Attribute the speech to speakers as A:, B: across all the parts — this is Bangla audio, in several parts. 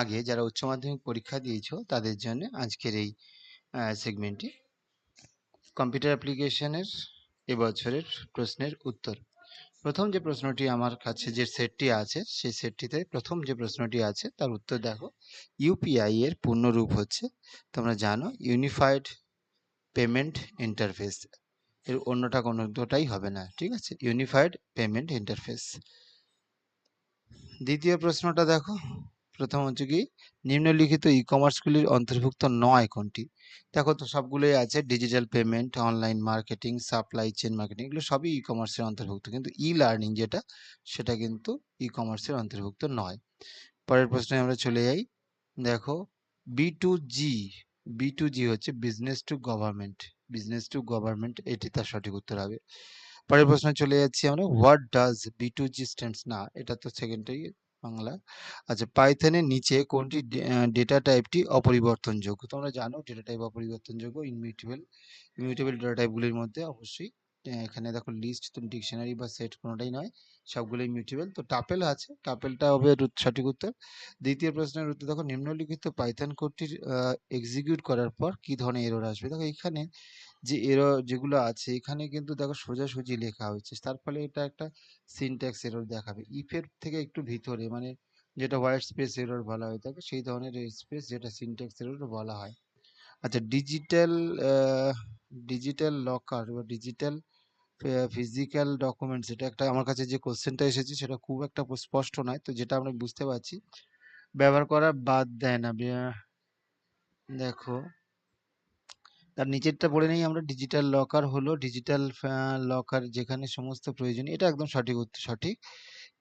A: আগে যারা উচ্চ মাধ্যমিক পরীক্ষা দিয়েছ, তাদের জন্য আজকের এই সেগমেন্টটি কম্পিউটার অ্যাপ্লিকেশনের এবছরের প্রশ্নের উত্তর। প্রথম যে প্রশ্নটি আমার কাছে যে সেটটি আছে, সেই সেটটিতে প্রথম যে প্রশ্নটি আছে, তার উত্তর দেখো। ইউপিআই এর পূর্ণরূপ হচ্ছে, তোমরা জানো ইউনিফাইড পেমেন্ট ইন্টারফেস এর অন্যটা কোনোটাই হবে না, ঠিক আছে? ইউনিফাইড পেমেন্ট ইন্টারফেস দ্বিতীয় প্রশ্নটা দেখো। প্রথম হচ্ছে কি, নিম্নলিখিত ই কমার্সগুলির অন্তর্ভুক্ত নয় কোনটি? দেখো তো সবগুলোই আছে digital payment online marketing supply chain marketing এগুলো সবই ই কমার্সের অন্তর্ভুক্ত। কিন্তু ই লার্নিং যেটা, সেটা কিন্তু ই কমার্সের অন্তর্ভুক্ত নয়। পরের প্রশ্নে আমরা চলে যাই। দেখো B to G B to G হচ্ছে business to government business to government এটি তার সঠিক উত্তর হবে। পরের প্রশ্নে চলে যাচ্ছি আমরা what does B to G stands না, এটা তো সেকেন্ডটাই বাংলা। আচ্ছা পাইথনের নিচে কোনটি ডেটা টাইপটি অপরিবর্তনযোগ্য? তোমরা জানো ডেটা টাইপ অপরিবর্তনযোগ্য ইনমিউটেবল ইনমিউটেবল ডেটা টাইপগুলির মধ্যে অবশ্যই এখানে দেখো লিস্ট তো ডিকশনারি বা সেট কোনোটাই নয়, সবগুলোই মিউটেবল তো টাপেল আছে টাপেলটা হবে সঠিক উত্তর। দ্বিতীয় প্রশ্নের উত্তর দেখো, নিম্নলিখিত পাইথন কোডটির এক্সিকিউট করার পর কি ধরনের এরর আসবে? দেখো এখানে যে এরর যেগুলো আছে, এখানে কিন্তু দেখো সোজাসুজি লেখা হয়েছে। তার ফলে এটা একটা সিনট্যাক্স এরর দেখাবে। ইফের থেকে একটু ভিতরে মানে যেটা হোয়াইট স্পেস এরর বলা হয়ে থাকে সেই ধরনের স্পেস যেটা সিনট্যাক্স এরর বলা হয়। আচ্ছা ডিজিটাল ডিজিটাল লকার বা ডিজিটাল ফিজিক্যাল ডকুমেন্টস এটা একটা আমার কাছে যে কোশ্চেনটা এসেছে, সেটা খুব একটা স্পষ্ট নয়, তো যেটা আমরা বুঝতে পারছি। ব্যবহার করা বাদ দেয় না। দেখো। তার নিচেরটা পড়ে নেই, আমরা ডিজিটাল লকার হলো ডিজিটাল লকার যেখানে সমস্ত প্রয়োজনীয়, এটা একদম সঠিক উত্তর, সঠিক।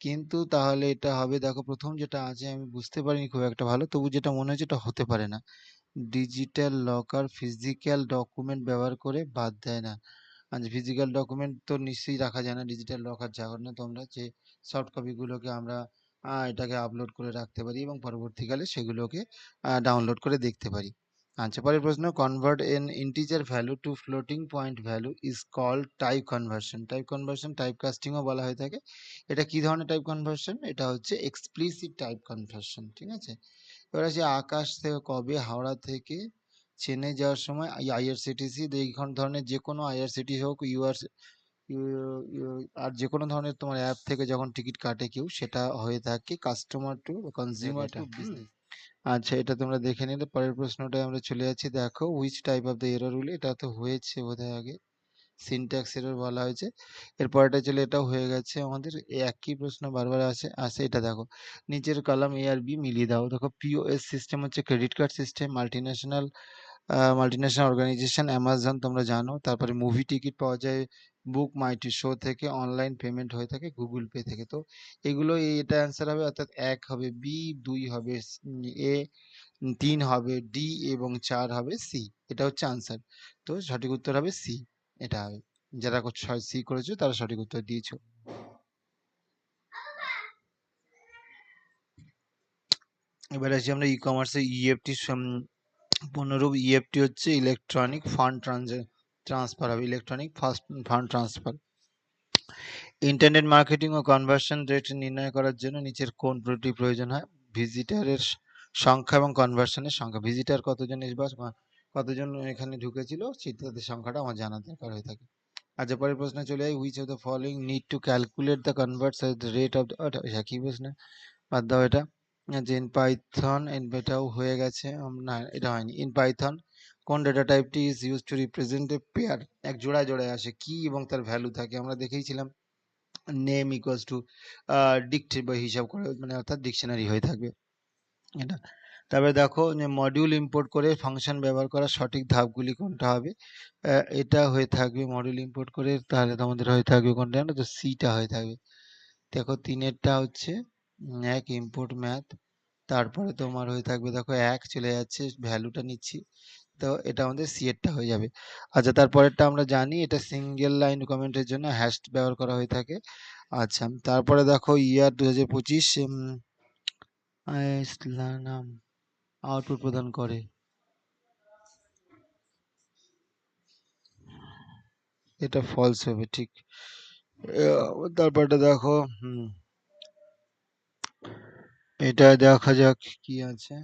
A: কিন্তু তাহলে এটা হবে, দেখো প্রথম যেটা আছে, আমি বুঝতে পারিনি খুব একটা ভালো, তবু যেটা মনে হচ্ছে এটা হতে পারে না। ডিজিটাল লকার ফিজিক্যাল ডকুমেন্ট ব্যবহার করে বাদ দেয় না। আচ্ছা ফিজিক্যাল ডকুমেন্ট তো নিশ্চয়ই রাখা যায় না ডিজিটাল লকার যাওয়ার না তোমরা যে সফট কপিগুলোকে আমরা এটাকে আপলোড করে রাখতে পারি এবং পরবর্তীকালে সেগুলোকে ডাউনলোড করে দেখতে পারি। আচ্ছা পরের প্রশ্ন convert an integer value to floating point value is called type conversion type conversion type কাস্টিংও বলা হয়ে থাকে। এটা কি ধরনের টাইপ কনভার্সন এটা হচ্ছে এক্সপ্লিসিট টাইপ কনভার্সন ঠিক আছে? এবার আছে আকাশ থেকে কবে হাওড়া থেকে চেনে যাওয়ার সময় আইআরসিটিসি এই ধরনের যে কোনো আইআরসিটিসি হোক ইউআর আর যে কোনো ধরনের তোমার অ্যাপ থেকে যখন টিকিট কাটে কেউ সেটা হয়ে থাকে customer to consumer to business আচ্ছা এটা তোমরা দেখে নিলে। পরের প্রশ্নটায় আমরা চলে যাচ্ছি। দেখো which type of the error will এটা তো হয়েছে বোধহয় আগে। সিনট্যাক্স এরর বলা হয়েছে। এরপরটা চলে, এটাও হয়ে গেছে আমাদের। একই প্রশ্ন বারবার আসে আসে। এটা দেখো, নিচের কলাম এ আর বি মিলিয়ে দাও। দেখো পিওএস সিস্টেম হচ্ছে credit card system multinational multinational organisation Amazon তোমরা জানো। তারপরে মুভি টিকিট পাওয়া যায় বুক মাইটি শো থেকে অনলাইন পেমেন্ট হয়ে থাকে গুগল পে থেকে। তো এগুলো এটা অ্যান্সার হবে, অর্থাৎ এক হবে বি দুই হবে এ তিন হবে ডি এবং চার হবে সি এটা হচ্ছে আনসার তো সঠিক উত্তর হবে সি এটা হবে। যারা সি করেছ, তারা সঠিক উত্তর দিয়েছ। এবার আসি আমরা ই কমার্সে ইএফটি পুনরূপ ইএফটি হচ্ছে ইলেকট্রনিক ফান্ড ট্রান্সফার হবে electronic first fund transfer internet marketing ও কনভার্সন রেট নির্ণয় করার জন্য নিচের কোন ত্রুটি প্রয়োজন হয়? ভিজিটারের সংখ্যা এবং কনভার্সনের সংখ্যা। ভিজিটার কতজন এসবাস কতজন এখানে ঢুকেছিল? তাদের সংখ্যাটা আমার জানা দরকার হয়ে থাকে। আচ্ছা পরের প্রশ্নে চলে যাই। Which of the following need to calculate the converts the rate of কি প্রশ্ন? বাদ দাও এটা। ইন পাইথন এটাও হয়ে গেছে না, এটা হয়নি। ইন পাইথন কোন data টাইপটি is use to represent a pair এক জোড়ায় জোড়ায় আসে, কি এবং তার ভ্যালু থাকে? আমরা দেখেইছিলাম নেম ইকুয়ালস টু ডিক্ট বা হিসাব করে মানে অর্থাৎ ডিকশনারি হয়ে থাকবে। এটা, তারপরে দেখো, যে মডিউল ইম্পোর্ট করে ফাংশন ব্যবহার করার সঠিক ধাপগুলি কোনটা হবে? এটা হয়ে থাকবে মডিউল ইম্পোর্ট করে, তাহলে তোমাদের হয়ে থাকবে কোনটা না তো? সিটা হয়ে থাকবে। দেখো, তিনেরটা হচ্ছে এক ইম্পোর্ট ম্যাথ তারপরে তোমার হয়ে থাকবে দেখো এক চলে যাচ্ছে ভ্যালুটা নিচ্ছি, তো এটা আমাদের সি এরটা হয়ে যাবে। আচ্ছা তারপরেরটা আমরা জানি, এটা সিঙ্গেল লাইন কমেন্টের জন্য হ্যাশ ব্যবহার করা হয়ে থাকে। আচ্ছা তারপরে দেখো ইয়ার দু হাজার পঁচিশ আউটপুট প্রদান করে। এটা ফলস হবে, ঠিক। তারপরটা দেখো, হুম। এটা দেখা যাক কি আছে।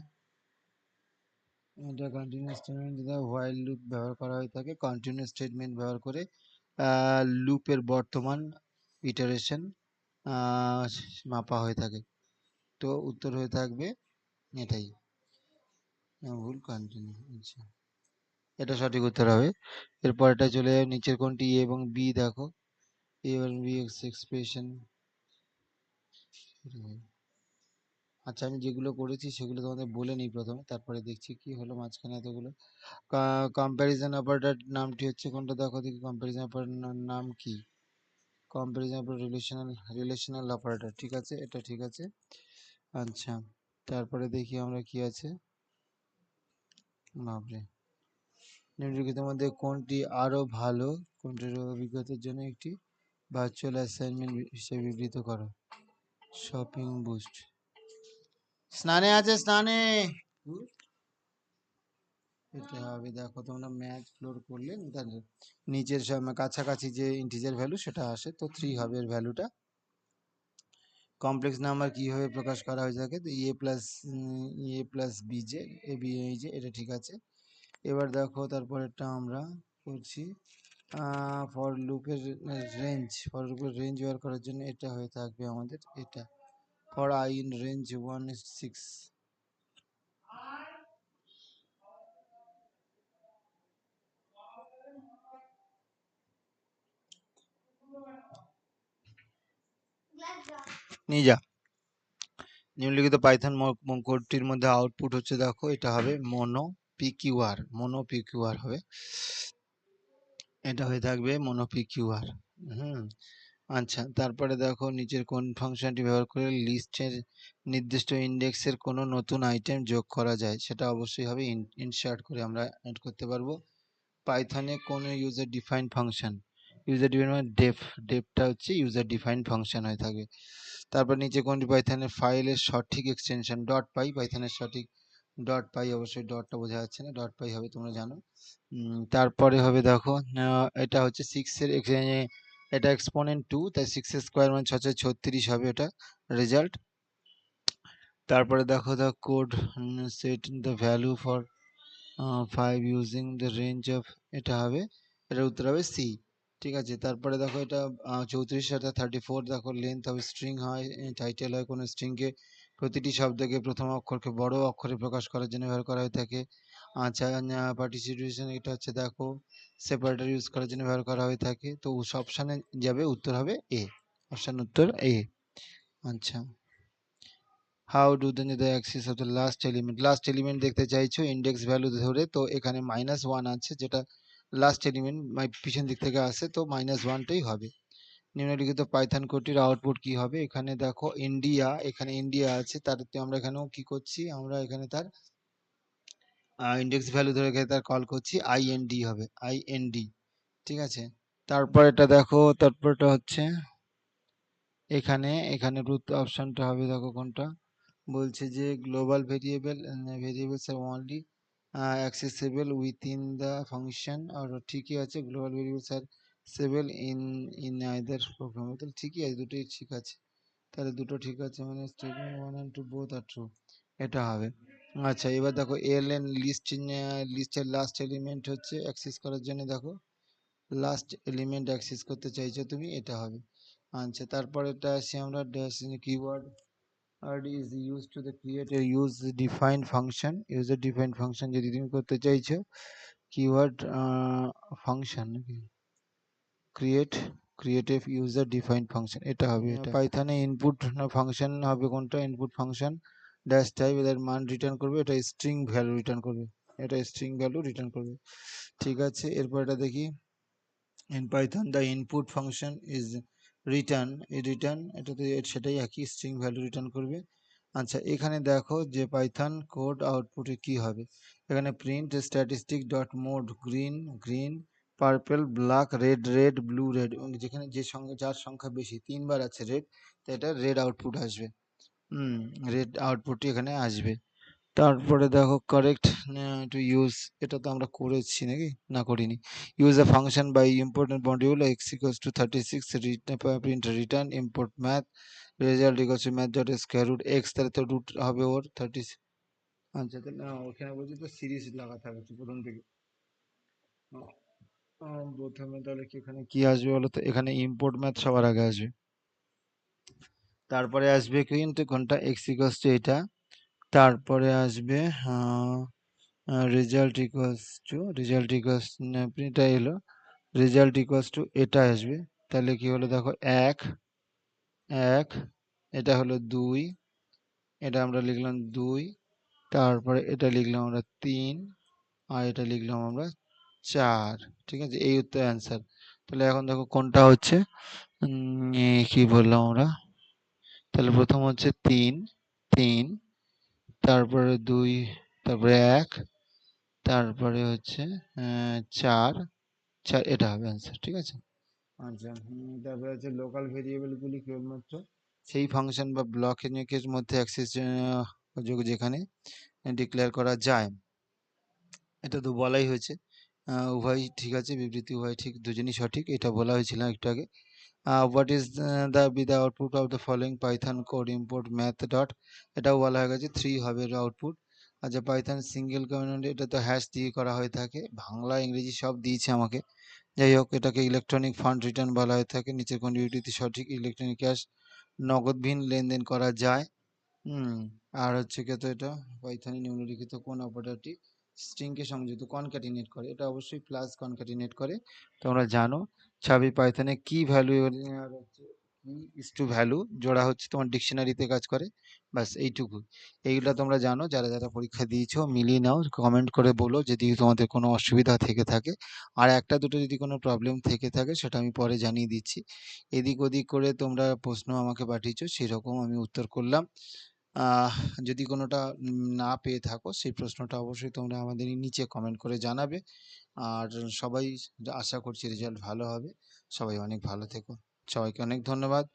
A: এটা কন্টিনিউ স্টেটমেন্ট যেটা হোয়াইল লুপ ব্যবহার করা হয়ে থাকে। কন্টিনিউ স্টেটমেন্ট ব্যবহার করে লুপের বর্তমান ইটারেশন মাপা হয়ে থাকে। তো উত্তর হয়ে থাকবে এটাই। ভুল কন্টিনিউ আচ্ছা। এটা সঠিক উত্তর হবে। এরপর এটা চলে যাবে নিচের কোনটি? এ এবং বি দেখো। এ এবং বি এক্স এক্সপ্রেশন আচ্ছা আমি যেগুলো করেছি সেগুলো তোমাদের বলে নিই প্রথমে। তারপরে দেখছি কি হলো মাঝখানে এতগুলো। কম্প্যারিজন অপারেটর নামটি হচ্ছে কোনটা? দেখো দেখি কম্প্যারিজন অপারেটর নাম কি? Comparison operator relational relational operator ঠিক আছে? এটা ঠিক আছে? আচ্ছা তারপরে দেখি আমরা কি আছে? বাপরে! নিম্নলিখিতের মধ্যে কোনটি আরও ভালো? কোনটির অভিজ্ঞতার জন্য একটি ভার্চুয়াল অ্যাসাইনমেন্ট হিসেবে বিবৃত করো। শপিং বুস্ট স্নানে আছে স্নানে। এটা হবে দেখো তোমরা ম্যাচ ফ্লোর করলে নিচের কাছাকাছি যে ইন্টিজার ভ্যালু সেটা আসে তো থ্রি হবে এর ভ্যালুটা কমপ্লেক্স নাম্বার কীভাবে প্রকাশ করা হয়ে থাকে? তো A plus A plus B J A B এই যে এটা ঠিক আছে। এবার দেখো তারপরেরটা আমরা করছি ফর লুপের রেঞ্জ ফর লুপের রেঞ্জ বের করার জন্য এটা হয়ে থাকবে আমাদের এটা। I in range one six নিয়ে যা নিম্নলিখিত পাইথন কোডটির মধ্যে আউটপুট হচ্ছে, দেখো, এটা হবে মনো পিকিউআর মনো পিকিউআর হবে। এটা হয়ে থাকবে মনো পিকিউআর হুম। আচ্ছা তারপরে দেখো নিচের কোন ফাংশনটি ব্যবহার করে লিস্টের নির্দিষ্ট ইন্ডেক্সের কোনো নতুন আইটেম যোগ করা যায়? সেটা অবশ্যই হবে ইনসার্ট করে আমরা অ্যাড করতে পারব। পাইথনে কোন user define function user define মানে ডেফ ডেফটা হচ্ছে ইউজার ডিফাইন ফাংশন হয়ে থাকে। তারপর নিচে কোনটি? পাইথনের ফাইলের সঠিক এক্সটেনশন ডট পাই পাইথনের সঠিক ডট পাই অবশ্যই ডটটা বোঝা যাচ্ছে না ডট পাই হবে তোমরা জানো। তারপরে হবে দেখো এটা হচ্ছে সিক্সের এটা এক্সপোনেন্ট টু তাই সিক্স স্কোয়ার মানে ছশো ছত্রিশ হবে এটা রেজাল্ট তারপরে দেখো the code set the value for five using the range of এটা হবে, এটার উত্তর হবে সি ঠিক আছে? তারপরে দেখো এটা চৌত্রিশ অর্থাৎ থার্টি ফোর দেখো লেন্থ হবে স্ট্রিং হয় টাইটেল হয় কোনো স্ট্রিংকে প্রতিটি শব্দকে প্রথম অক্ষরকে বড় অক্ষরে প্রকাশ করার জন্য ব্যবহার করা হয়ে থাকে। আচ্ছা পার্টিসিপেশন এটা হচ্ছে দেখো সেপারেটর ইউজ করার জন্য ব্যবহার করা হয়ে থাকে। তো অপশানে যাবে, উত্তর হবে এ অপশান উত্তর এ আচ্ছা। How do then the axis of the last element last element দেখতে চাইছো ইন্ডেক্স ভ্যালু ধরে, তো এখানে মাইনাস ওয়ান আছে, যেটা লাস্ট এলিমেন্ট পিছন দিক থেকে আসে, তো মাইনাস ওয়ানটাই হবে। নিম্নলিখিত পাইথন কোডটির আউটপুট কি হবে? এখানে দেখো ইন্ডিয়া এখানে ইন্ডিয়া আছে, তার আমরা এখানেও কি করছি? আমরা এখানে তার ইন্ডেক্স ভ্যালু ধরে এখানে তার কল করছি আইএনডি হবে আইএনডি ঠিক আছে? তারপর এটা দেখো, তারপরটা হচ্ছে, এখানে এখানে রুট অপশনটা হবে, দেখো কোনটা? বলছে যে global variable variables are only accessible within the function আর ঠিকই আছে global variables are saved in in either program তাহলে ঠিকই আছে, দুটোই ঠিক আছে। তাহলে দুটো ঠিক আছে মানে statement one and two both are true এটা হবে। আচ্ছা এবার দেখো এল এন লিস্ট লিস্টের লাস্ট এলিমেন্ট হচ্ছে অ্যাক্সেস করার জন্য দেখো। লাস্ট এলিমেন্ট অ্যাক্সেস করতে চাইছো তুমি এটা হবে। আচ্ছা তারপর এটা আসি আমরা keyword word is used to the create use use function user defined function যদি তুমি করতে চাইছো কিওয়ার্ড ফাংশন নাকি? Create creative user defined function এটা হবে এটা। পাইথনে ইনপুট ফাংশন হবে কোনটা? ইনপুট ফাংশন ড্যাশ টাইপ এদের মান রিটার্ন করবে, এটা স্ট্রিং ভ্যালু রিটার্ন করবে, এটা স্ট্রিং ভ্যালু রিটার্ন করবে। ঠিক আছে, এরপর এটা দেখি। In Python the input function is return return এটাতে সেটাই একই স্ট্রিং ভ্যালু রিটার্ন করবে। আচ্ছা এখানে দেখো যে পাইথন কোড আউটপুটে কি হবে। এখানে print statistic dot mode green green purple black red red blue red যেখানে যে সংখ্যা যার সংখ্যা বেশি, তিনবার আছে রেড তো এটা রেড আউটপুট আসবে। রেড আউটপুটটি এখানে আসবে। তারপরে দেখো কারেক্ট টু ইউজ এটা তো আমরা করেছি নাকি? না করিনি। Use a function by important module X equals to thirty six print return import math result equals to math dot square root X তাহলে তো রুট হবে ওর থার্টি আচ্ছা তাহলে ওখানে বলছি তো সিরিজ লাগাতে হবে প্রথম থেকে। প্রথমে তাহলে কি এখানে কি আসবে বলো তো? এখানে ইম্পোর্ট ম্যাথ সবার আগে আসবে। তারপরে আসবে কিন্তু কোনটা? এক্স ইকুয়ালস টু এটা তারপরে আসবে result equals to result equals এটা এলো। রেজাল্ট ইকুয়ালস টু এটা আসবে। তাহলে কি হলো দেখো, এক এক, এটা হলো দুই, এটা আমরা লিখলাম দুই, তারপরে এটা লিখলাম আমরা তিন, আর এটা লিখলাম আমরা চার। ঠিক আছে? এই উত্তর অ্যান্সার তাহলে এখন দেখো কোনটা হচ্ছে? কি বললাম আমরা? তাহলে প্রথম হচ্ছে তিন তিন, তারপরে দুই, তারপরে এক, তারপরে হচ্ছে চার চার, এটা হবে অ্যান্সার ঠিক আছে? আচ্ছা তারপরে হচ্ছে লোকাল ভেরিয়েবলগুলি কেবলমাত্র সেই ফাংশন বা ব্লক এর মধ্যে অ্যাক্সেস যোগ যেখানে ডিক্লেয়ার করা যায়। এটা তো বলাই হয়েছে। উভয় ঠিক আছে, বিবৃতি উভয় ঠিক, দুজনই সঠিক, এটা বলা হয়েছিল একটু আগে। What is the B the output of the following Python code import math dot এটাও বলা হয়ে গেছে থ্রি হবে আউটপুট আচ্ছা পাইথন সিঙ্গেল কমিউনিটি এটা তো হ্যাশ দিয়ে করা হয়ে থাকে। বাংলা, ইংরেজি সব দিয়েছে আমাকে। যাই হোক, এটাকে ইলেকট্রনিক ফান্ড রিটার্ন বলা হয়ে থাকে। নিচের কোন ডিউটিতে সঠিক ইলেকট্রনিক ক্যাশ নগদবিহীন লেনদেন করা যায়। আর হচ্ছে কি তো এটা? পাইথনে নিম্নলিখিত কোন অপারেটরটি স্ট্রিংকে সংযুক্ত কনক্যাটিনেট করে। এটা অবশ্যই প্লাস কনক্যাটিনেট করে। তোমরা জানো ছাবি পাইথনে কি ভ্যালু ইস টু ভ্যালু জোড়া হচ্ছে তোমার ডিকশনারিতে কাজ করে বাস এইটুকু। এইগুলা তোমরা জানো, যারা যারা পরীক্ষা দিয়েছ, মিলিয়ে নাও কমেন্ট করে বলো যদি তোমাদের কোনো অসুবিধা থেকে থাকে। আর একটা দুটো যদি কোনো প্রবলেম থেকে থাকে, সেটা আমি পরে জানিয়ে দিচ্ছি। এদিক ওদিক করে তোমরা প্রশ্ন আমাকে পাঠিয়েছো, সেরকম আমি উত্তর করলাম। যদি কোনোটা না পেয়ে থাকো, সেই প্রশ্নটা অবশ্যই তোমরা আমাদের নিচে কমেন্ট করে জানাবে। আর সবাই আশা করছি রেজাল্ট ভালো হবে। সবাই অনেক ভালো থেকো। সবাইকে অনেক ধন্যবাদ।